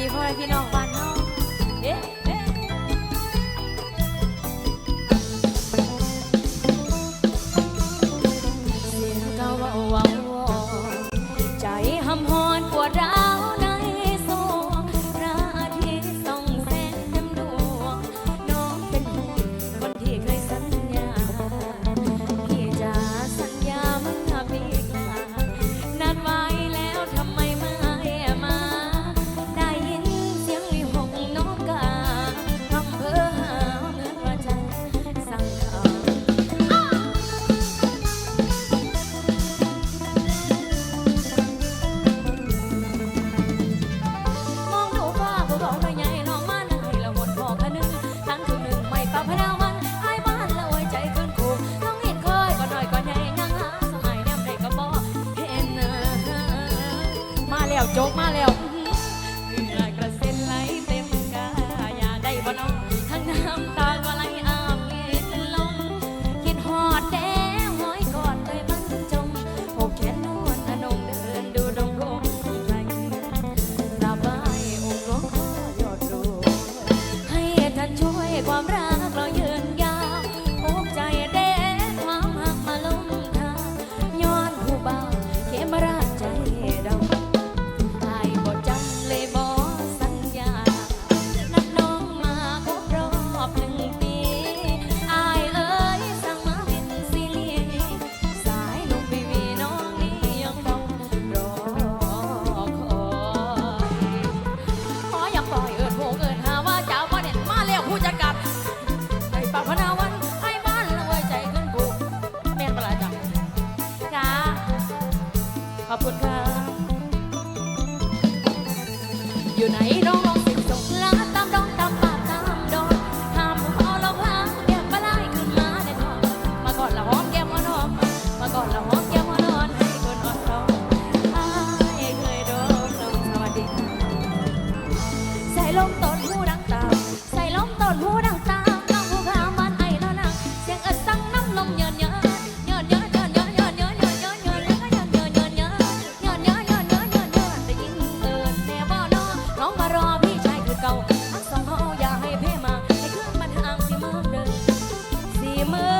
ดีพ่อแม่พี่น้องบ้านเฮาเอ๊ะ จกมาแล้ว คุณค่ะ อยู่ไหนน้องลองสิส่งลาตามดองตามป่าตามดอนทำเอาเราพังแก้มไล่ยขึ้นมาแน่นอนมาก่อนราหอมแก้มอ่อนอนมาก่อนราหอมแก้มอ่อนอนให้คนอ่อนท้องอ้ายเคยโดนลมสวัสดีค่ะส่ยลมต้น mơ